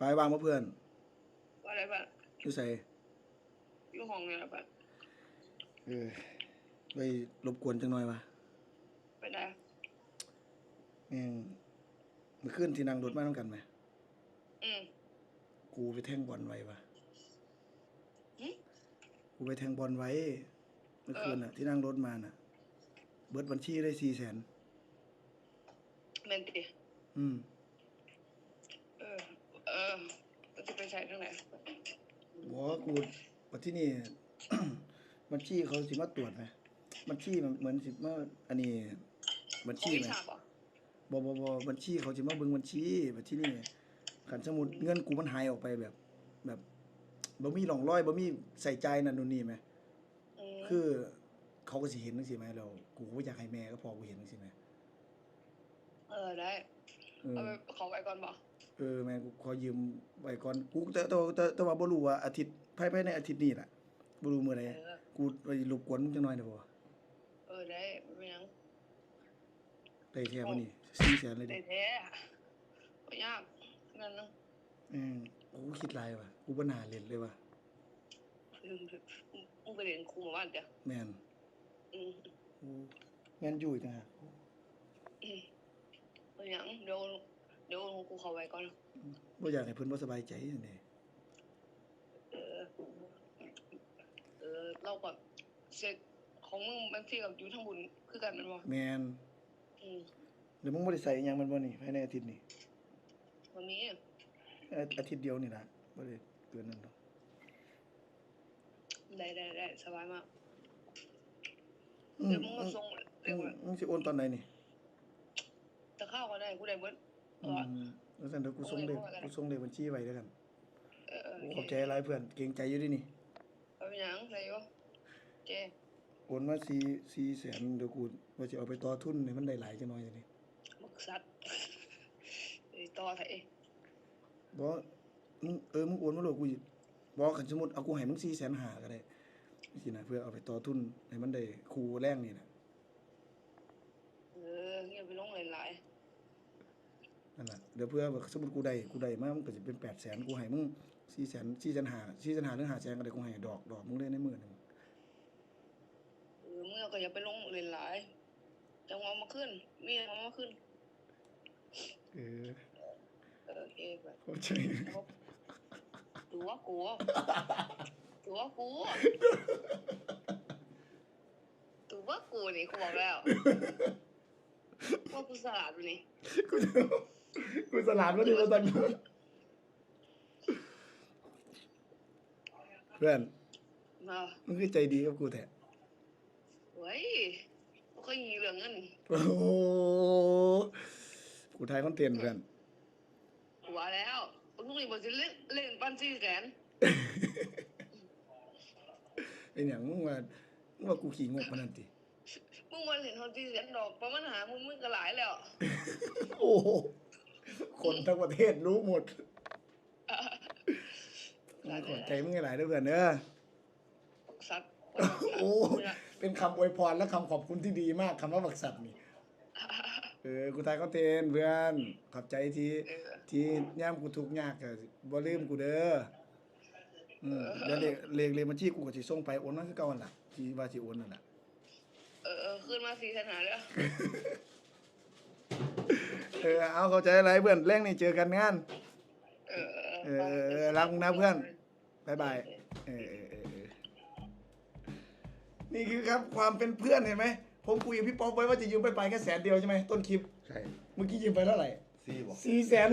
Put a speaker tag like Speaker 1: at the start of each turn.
Speaker 1: ไปวางมาเพื่อน
Speaker 2: ว่าอะไรบ้าง
Speaker 1: อยู่ใส่
Speaker 2: อยู่ห้องเนี่ยบ้าง
Speaker 1: เออไปรบกวนจังหน่อยวะ
Speaker 2: ไปได้
Speaker 1: แม่งเมื่อคืนที่นั่งรถมาต้องกันไหม
Speaker 2: อืม
Speaker 1: กูไปแท่งบอลไว้วะ
Speaker 2: หึ
Speaker 1: กูไปแท่งบอลไว้ เมื่อคืนน่ะ ที่นั่งรถมาน่ะ เบิดบัญชีได้สี่แสน
Speaker 2: เมนติ
Speaker 1: อืม
Speaker 2: เออ เออเราจะไปใช้ทางไหน
Speaker 1: บอกว่ากูปัที่นี่ บัญชีเขาสิมาตรวจไหมบัญชีมันเหมือนสิมาอันนี้ บัญ
Speaker 2: ของ
Speaker 1: ชี
Speaker 2: วิ
Speaker 1: ไหม
Speaker 2: ชาป่ะ
Speaker 1: บอบอบบัญชีเขาสิมาเบิ่งบัญชีบัญชีนี่ขันสมุดเงินกูมันหายออกไปแบบ แบบบ่มีร่องรอยบ่มีใส่ใจายนั่นนู่นนี่ไหม
Speaker 2: อืม
Speaker 1: คือ เขาก็สิเห็นจังซี่ไหมแล้วกูก็บ่อยากให้แม่ก็พอกูเห็นจังซี่ไหม
Speaker 2: เออได้
Speaker 1: เออ
Speaker 2: เอาไปขอไว้ก่อนบอก
Speaker 1: เออแม่กูขอยืมไว้ก่อนกูแต่แต่แต่แต่ว่าบ่รู้ว่าอาทิตย์ภายภายในอาทิตย์นี้ล่ะบ่รู้มื้อใด
Speaker 2: เออ
Speaker 1: กูไปรบกวนมึงจังหน่อยได้บ่
Speaker 2: เออได้ไม่เป็นหยัง
Speaker 1: ได้แท้บ่นี่400,000เลย
Speaker 2: ได้
Speaker 1: ดิ
Speaker 2: แท้ไม่ยากนั่นนึง
Speaker 1: อืมกูคิดหลายว่ะกูบ่น่าเล่นเลยว่ะ
Speaker 2: ลืมมึงไปเรียนครูมาบ้านเดี๋ยว
Speaker 1: แม่น
Speaker 2: อืม
Speaker 1: กูแม่นอยู่อีกต่างหาก
Speaker 2: อืมไม่เป็นหยังเดี๋ยว เดี๋ยวกูขอไว้ก่อน
Speaker 1: บ่อยากให้เพิ่นบ่สบายใจนั่นเด้
Speaker 2: เออ เออ เราก็เช็คของมึงบางทีกับอยู่ทั้งบุญคือกันแมันบ่
Speaker 1: แม่น
Speaker 2: อืม
Speaker 1: เดี๋ยวมึงบ่ได้ใส่อิหยังมันบ่นี่ภายในอาทิตย์นี้
Speaker 2: วันนี้
Speaker 1: อาอาทิตย์เดียวนี่ล่ะบ่ได้เกินนั้นหรอก
Speaker 2: ได้ได้ได้สบายมาก
Speaker 1: อื
Speaker 2: เดี๋ยวมึงมาส่ง
Speaker 1: อื
Speaker 2: เร็ว
Speaker 1: ม
Speaker 2: เลย
Speaker 1: มึงสิโอนตอนไหนนี่
Speaker 2: จะเข้าก็ได้กูได้เบิดเอ
Speaker 1: อื
Speaker 2: อ
Speaker 1: มแล้วซั่นเดี๋ยวกูส่งเลข
Speaker 2: โอนเลย
Speaker 1: กูส่งเลขบัญชีไว้แล้วกัน
Speaker 2: เออเออ
Speaker 1: โอ้ขอบใจหลายเพื่อนเกรงใจอยู่ดินี่
Speaker 2: เอาไปหยังได้อยู่เจ
Speaker 1: โอนมา4 4แสนเดี๋ยวกูว่าสิเอาไปต่อทุนให้มันได้หลายจังหน่อยจังนี้
Speaker 2: บักสัตว์ไอ้ต่อไถ
Speaker 1: บ่มึงเออมึงโอนมาโลดกูสิบ่คันสมมุติเอากูให้มึง4แสนห้าก็ได้สินะเพื่อเอาไปต่อทุนให้มันได้คู่แรงนี่น่ะ
Speaker 2: เอออย่าไปลงหลาย
Speaker 1: นั่นล่ะเดี๋ยวเพื่อแบบสมมุติกูได้กูได้มามันก็สิเป็น8แสนกูให้มึง4แสน4แสนห้า4แสนห้าถึง5แสนก็ได้กูให้ดอกดอกมึงเลยในมื้อหนึง
Speaker 2: ๆเออมึงก็อย่าไปลงหลายๆจังหวะมาขึ้น มีจังหวะมาขึ้น
Speaker 1: เออ
Speaker 2: เออโอเคไป
Speaker 1: เข้าใจ
Speaker 2: ตัวกูตัวกูตัวกูนี่กูบอกแล้วว่ากูสลัดอยู่นี่
Speaker 1: กูจะ กูสลาดมาดิมาตันเพื่อน
Speaker 2: มา
Speaker 1: มึงคือใจดีกับกูแท้
Speaker 2: เว้ยกูเคยยีเรื่องเงิน
Speaker 1: โอ้โหกูทายคอนเทนต์เพื่อน
Speaker 2: กูว่าแล้วมึงต้องรีบสิเล่นเล่นปันซี่แสน
Speaker 1: เป็นอย่างมึงว่ามึงว่ากูขี่งกมานั่นติ
Speaker 2: มึงมาเห็นคนที่แสนดอกประมาณหามึงมึงก็หลายแล้ว
Speaker 1: โอ้โห คนทั้งประเทศรู้หมดมึงขอบใจมึงหลายๆด้วยเพื่อนเด้อ
Speaker 2: สัตว์
Speaker 1: โอ้เป็นคำอวยพรและคำขอบคุณที่ดีมากคำว่าบักสัตว์นี่เออกูทายคอนเทนต์เพื่อนขอบใจที่
Speaker 2: เออ
Speaker 1: ที่ย่ามกูทุกข์ยากก็บ่ลืมกูเด้ออืมเดี๋ยวเลขเลขเลขบัญชีกูก็สิส่งไปโอนมาคือเก่าหั่นล่ะที่ว่าสิโอนนั่นล่ะ
Speaker 2: เออเออขึ้นมาสี่แสนหาเลย
Speaker 1: เออเอาเข้าใจอะไรเพื่อนแรงนี่เจอกันงาน
Speaker 2: เออ
Speaker 1: เออเออเออรักมึงนะเพื่อนบ๊ายบายเออเออเออเออนี่คือครับความเป็นเพื่อนเห็นไหมผมคุยกับพี่ป๊อปไว้ว่าจะยืมไปไปแค่แสนเดียวใช่ไหมต้นคลิป
Speaker 3: ใช่
Speaker 1: เมื่อกี้ยืมไปเท่าไหร่
Speaker 3: ซีบอก
Speaker 1: สี่แสน